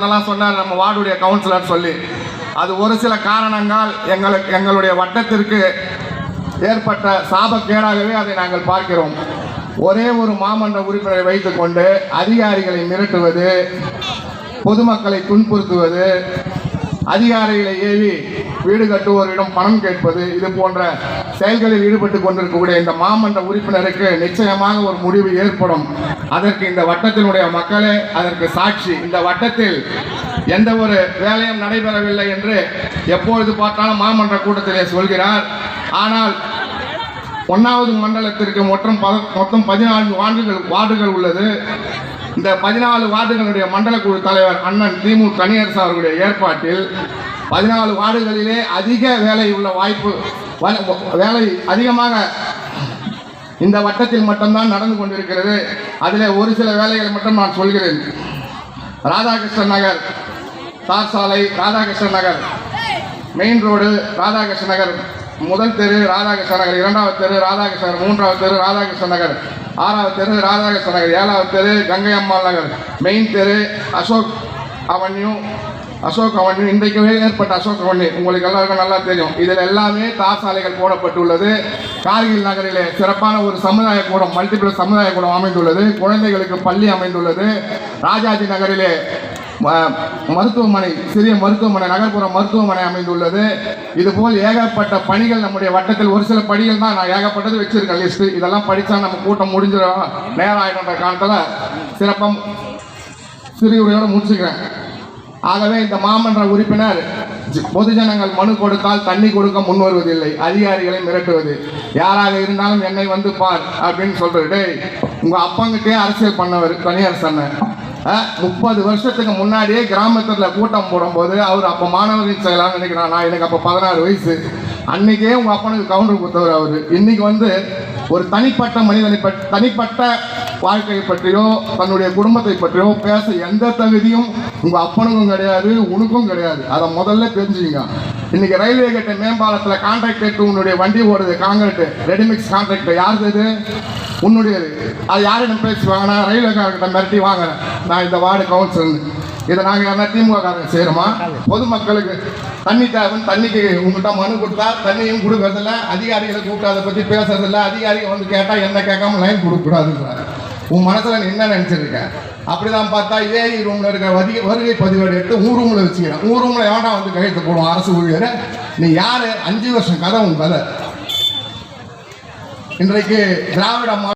அதெல்லாம் சொன்னார் நம்ம வார்டுடைய கவுன்சிலர் சொல்லி. அது ஒரு சில காரணங்கள் எங்களுக்கு எங்களுடைய வட்டத்திற்கு ஏற்பட்ட சாபக்கேடாகவே அதை நாங்கள் பார்க்கிறோம். ஒரே ஒரு மாமன்ற உறுப்பினரை வைத்துக்கொண்டு அதிகாரிகளை மிரட்டுவது பொதுமக்களை துன்புறுத்துவது அதிகாரிகளை ஏவி வீடு கட்டுவோரிடம் பணம் கேட்பது இது போன்ற செயல்களில் ஈடுபட்டு கொண்டிருக்கக்கூடிய இந்த மாமன்ற உறுப்பினருக்கு நிச்சயமாக ஒரு முடிவு ஏற்படும். அதற்கு இந்த வட்டத்தினுடைய மக்களே அதற்கு சாட்சி. இந்த வட்டத்தில் எந்த ஒரு வேலையும் நடைபெறவில்லை என்று எப்பொழுது பார்த்தாலும் மாமன்ற கூட்டத்திலே சொல்கிறார். ஆனால் ஒன்றாவது மண்டலத்திற்கு மொத்தம் பத- மொத்தம் பதினான்கு வார்டுகள் வார்டுகள் உள்ளது. இந்த பதினாலு வார்டுகளுடைய மண்டல குழு தலைவர் அண்ணன் திமு தனியரசு அவர்களுடைய ஏற்பாட்டில் பதினாலு வார்டுகளிலே அதிக வேலை உள்ள வாய்ப்பு வேலை அதிகமாக இந்த வட்டத்தில் மட்டும்தான் நடந்து கொண்டிருக்கிறது. அதில் ஒரு சில வேலைகளை மட்டும் நான் சொல்கிறேன். ராதாகிருஷ்ணன் நகர் தார் சாலை ராதாகிருஷ்ணன் நகர். Main road Radhakrishna Nagar. முதல் தெரு ராதாகிருஷ்ண நகர். இரண்டாவது தெரு ராதாகிருஷ்ண நகர். மூன்றாவது தெரு ராதாகிருஷ்ண நகர். ஆறாவது தெரு ராதாகிருஷ்ண நகர். ஏழாவது தெரு கங்கை அம்மாள் நகர். மெயின் தெரு அசோக் அவென்யூ அசோகவன் இன்றைக்குமே ஏற்பட்ட அசோகவன் உங்களுக்கு எல்லாருக்கும் நல்லா தெரியும். இதில் எல்லாமே தார் சாலைகள் போடப்பட்டுள்ளது. கார்கில் நகரிலே சிறப்பான ஒரு சமுதாய கூடம் மல்டிபிள் சமுதாய கூடம் அமைந்துள்ளது. குழந்தைகளுக்கு பள்ளி அமைந்துள்ளது. ராஜாஜி நகரிலே ம- மருத்துவமனை சிறிய மருத்துவமனை நகர்ப்புற மருத்துவமனை அமைந்துள்ளது. இதுபோல் ஏகப்பட்ட பணிகள் நம்முடைய வட்டத்தில் ஒரு சில பணிகள் தான் நான் ஏகப்பட்டது வச்சிருக்கேன் லிஸ்ட் இதெல்லாம் படித்தா நம்ம கூட்டம் முடிஞ்சிடும். நேரம் ஆகிடுன்ற காலத்தில் சிறப்பாக சிறியுரையோடு முடிச்சுக்கிறேன். ஆகவே இந்த மாமன்ற உறுப்பினர் பொதுஜனங்கள் மனு கொடுத்தால் தண்ணி கொடுக்க முன் வருவதில்லை அதிகாரிகளை மிரட்டுவது. யாராக இருந்தாலும் என்னை வந்து பார் அப்படின்னு சொல்றது. டேய் உங்க அப்பங்கிட்டே அரசியல் பண்ணவர் தனியார் அண்ணன். முப்பது வருஷத்துக்கு முன்னாடியே கிராமத்தில் கூட்டம் போடும்போது அவர் அப்போ மாணவர்கள் செய்யலாம்னு நினைக்கிறான். நான் எனக்கு அப்போ பதினாறு வயசு. அன்னைக்கே உங்க அப்பனுக்கு கவுண்டர் கொடுத்தவர் அவர். இன்னைக்கு வந்து ஒரு தனிப்பட்ட மனிதனை தனிப்பட்ட வாழ்க்கையை பற்றியோ தன்னுடைய குடும்பத்தை பற்றியோ பேச எந்த தகுதியும் உங்க அப்பனுக்கும் கிடையாது உனக்கும் கிடையாது. அதை முதல்ல தெரிஞ்சுங்க. இன்னைக்கு ரயில்வே கேட்ட மேம்பாலத்தில் கான்ட்ராக்ட் எடுத்து உன்னுடைய வண்டி ஓடுது காங்கிரட்டு ரெடிமிக்ஸ் கான்ட்ராக்ட் யார் இது? உன்னுடையது அது யாரிடம் பேசி வாங்கினா ரயில்வேக்காரர்கிட்ட மிரட்டி வாங்குறேன். நான் இந்த வார்டு கவுன்சிலர் இதை நாங்கள் யாரா திமுக காரங்க செய்கிறோமா பொதுமக்களுக்கு தண்ணி தேவைன்னு தண்ணிக்கு உங்கள்கிட்ட மனு கொடுத்தா தண்ணியும் கொடுக்கறதில்ல. அதிகாரிகளை கூப்பிட்டு அதை பற்றி பேசுறதில்ல. அதிகாரிகள் வந்து கேட்டால் என்ன கேட்காம லைன் கொடுக்கக்கூடாதுன்றாங்க உன் மனசில் நீ என்ன நினச்சிருக்க? அப்படிதான் பார்த்தா ஏஐ ரூமில் இருக்கிற வதி வருகை பதிவேடு எடுத்து ஊர் ரூமில் வச்சுக்கிறேன். ஊர் ரூமில் எவன்டா வந்து கையெழுத்து போடுவோம் அரசு ஊழியர். நீ யார்? அஞ்சு வருஷம் கதை உன் கதை. இன்றைக்கு திராவிட